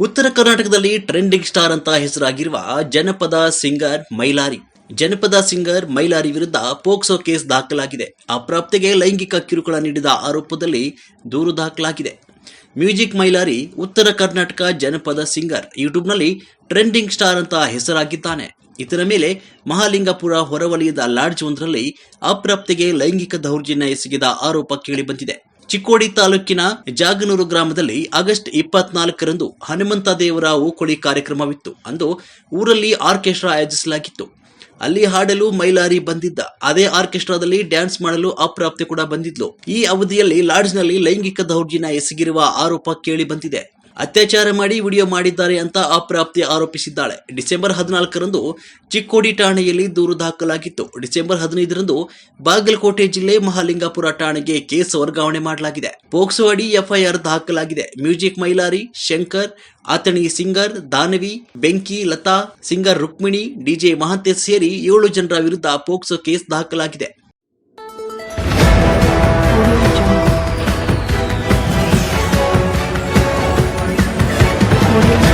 ಉತ್ತರ ಕರ್ನಾಟಕದಲ್ಲಿ trending star ಅಂತ ಹೆಸರಾಗಿರುವ ಜನಪದ ಸಿಂಗರ್ ಮೈಲಾರಿ. ಜನಪದ ಸಿಂಗರ್ ಮೈಲಾರಿ ವಿರುದ್ಧ ಪೋಕ್ಸೋ ಕೇಸ್ ದಾಖಲಾಗಿದೆ. ಅಪ್ರಾಪ್ತಿಗೆ ಲೈಂಗಿಕ ಕಿರುಕುಳ ನೀಡಿದ ಆರೋಪದಲ್ಲಿ ದೂರು ದಾಖಲಾಗಿದೆ. ಮ್ಯೂಸಿಕ್ ಮೈಲಾರಿ ಉತ್ತರ ಕರ್ನಾಟಕ ಜನಪದ ಸಿಂಗರ್ ಯೂಟ್ಯೂಬ್ನಲ್ಲಿ ಟ್ರೆಂಡಿಂಗ್ ಸ್ಟಾರ್ ಅಂತ ಹೆಸರಾಗಿದ್ದಾನೆ. ಇದರ ಮೇಲೆ ಮಹಾಲಿಂಗಪುರ ಹೊರವಲಯದ ಲಾಡ್ಜ್ ಒಂದರಲ್ಲಿ ಅಪ್ರಾಪ್ತಿಗೆ ಲೈಂಗಿಕ ದೌರ್ಜನ್ಯ ಎಸಗಿದ ಆರೋಪ ಕೇಳಿಬಂದಿದೆ. ಚಿಕ್ಕೋಡಿ ತಾಲೂಕಿನ ಜಾಗನೂರು ಗ್ರಾಮದಲ್ಲಿ ಆಗಸ್ಟ್ ಇಪ್ಪತ್ನಾಲ್ಕರಂದು ಹನುಮಂತ ದೇವರ ಓಕೊಳಿ ಕಾರ್ಯಕ್ರಮವಿತ್ತು. ಅಂದು ಊರಲ್ಲಿ ಆರ್ಕೆಸ್ಟ್ರಾ ಆಯೋಜಿಸಲಾಗಿತ್ತು. ಅಲ್ಲಿ ಹಾಡಲು ಮೈಲಾರಿ ಬಂದಿದ್ದ, ಅದೇ ಆರ್ಕೆಸ್ಟ್ರಾದಲ್ಲಿ ಡ್ಯಾನ್ಸ್ ಮಾಡಲು ಅಪ್ರಾಪ್ತಿ ಕೂಡ ಬಂದಿದ್ಲು. ಈ ಅವಧಿಯಲ್ಲಿ ಲಾಡ್ಜ್ನಲ್ಲಿ ಲೈಂಗಿಕ ದೌರ್ಜನ್ಯ ಎಸಗಿರುವ ಆರೋಪ ಕೇಳಿ ಬಂದಿದೆ ಅತ್ಯಾಚಾರ ಮಾಡಿ ವಿಡಿಯೋ ಮಾಡಿದ್ದಾರೆ ಅಂತ ಅಪ್ರಾಪ್ತಿ ಆರೋಪಿಸಿದ್ದಾಳೆ. ಡಿಸೆಂಬರ್ ಹದಿನಾಲ್ಕರಂದು ಚಿಕ್ಕೋಡಿ ಠಾಣೆಯಲ್ಲಿ ದೂರು ದಾಖಲಾಗಿತ್ತು. ಡಿಸೆಂಬರ್ ಹದಿನೈದರಂದು ಬಾಗಲಕೋಟೆ ಜಿಲ್ಲೆ ಮಹಾಲಿಂಗಾಪುರ ಠಾಣೆಗೆ ಕೇಸ್ ವರ್ಗಾವಣೆ ಮಾಡಲಾಗಿದೆ. ಪೋಕ್ಸೋ ಅಡಿ ಎಫ್ಐಆರ್ ದಾಖಲಾಗಿದೆ. Music Mailari, Shankar, Athani singer, Danavi, Benki, Latha, singer Rukmini, DJ Mahantesh ಸೇರಿ ಏಳು ಜನರ ವಿರುದ್ಧ ಪೋಕ್ಸೋ ಕೇಸ್ ದಾಖಲಾಗಿದೆ. Audio.